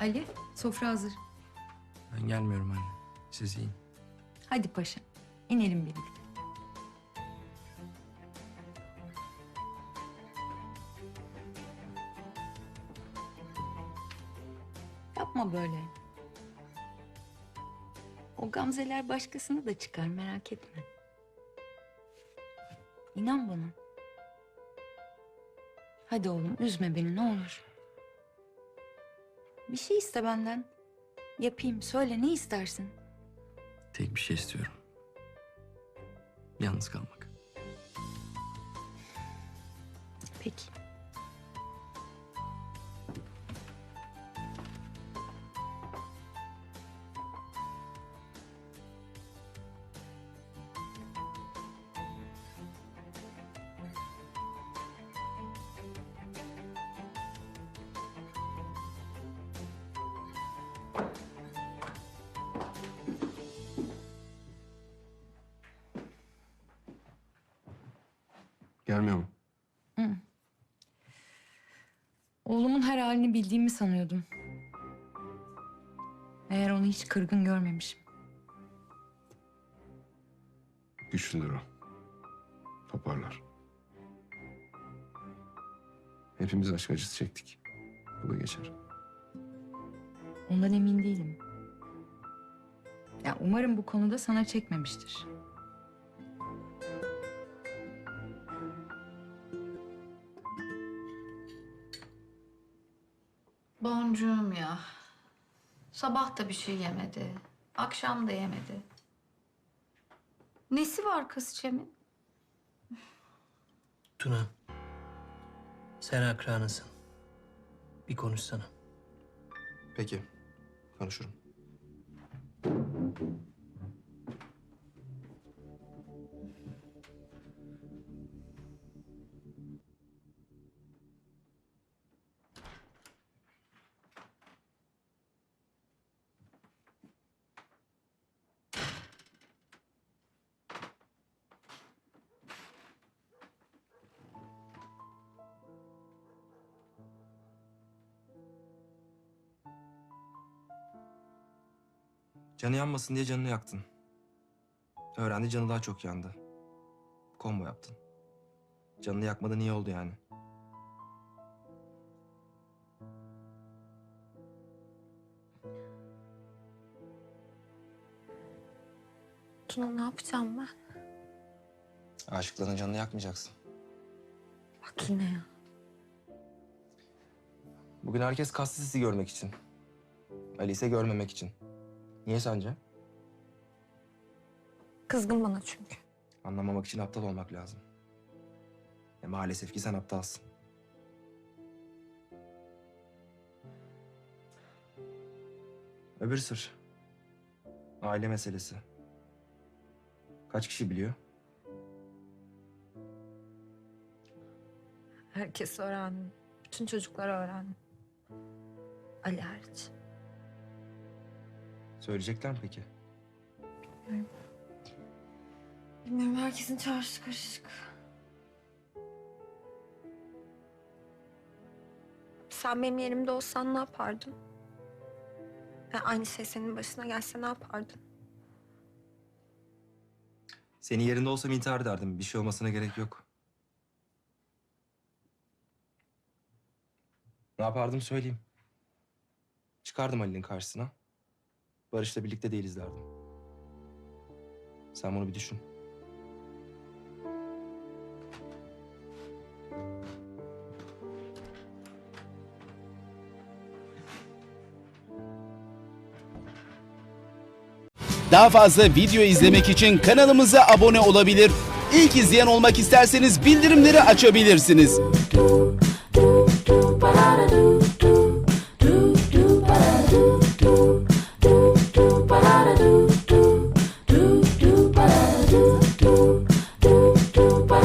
Ali, sofra hazır. Ben gelmiyorum anne. Siz yiyin. Hadi paşa, inelim birlikte. Yapma böyle. O gamzeler başkasını da çıkar merak etme. İnan bana. Hadi oğlum üzme beni ne olur. Bir şey iste benden. Yapayım söyle ne istersin? Tek bir şey istiyorum. Yalnız kalmak. Peki. Gelmiyor mu? Oğlumun her halini bildiğimi sanıyordum. Eğer onu hiç kırgın görmemişim. Güçlüdür o. Toparlar. Hepimiz aşk acısı çektik. Bu da geçer. Ondan emin değilim. Ya umarım bu konuda sana çekmemiştir. Boncuğum ya. Sabah da bir şey yemedi. Akşam da yemedi. Nesi var kız Çemin? Tuna. Sen akranısın. Bir konuşsana. Peki. Konuşurum. Canı yanmasın diye canını yaktın. Öğrendi canı daha çok yandı. Combo yaptın. Canını yakmadan iyi oldu yani. Tuna ne yapacağım ben? Aşıkların canını yakmayacaksın. Bak yine ya. Bugün herkes kastı sizi görmek için. Ali ise görmemek için. Niye sence? Kızgın bana çünkü. Anlamamak için aptal olmak lazım. E maalesef ki sen aptalsın. Öbür sır. Aile meselesi. Kaç kişi biliyor? Herkes öğrendi. Bütün çocuklar öğrendi. Ali hariç. Söyleyecekler mi peki? Bilmiyorum herkesin çarşı karışık. Sen benim yerimde olsan ne yapardın? Ya aynı şey senin başına gelse ne yapardın? Senin yerinde olsam intihar ederdim. Bir şey olmasına gerek yok. Ne yapardım söyleyeyim. Çıkardım Ali'nin karşısına. Barış'la birlikte değiliz derdim. Sen bunu bir düşün. Daha fazla video izlemek için kanalımıza abone olabilir. İlk izleyen olmak isterseniz bildirimleri açabilirsiniz.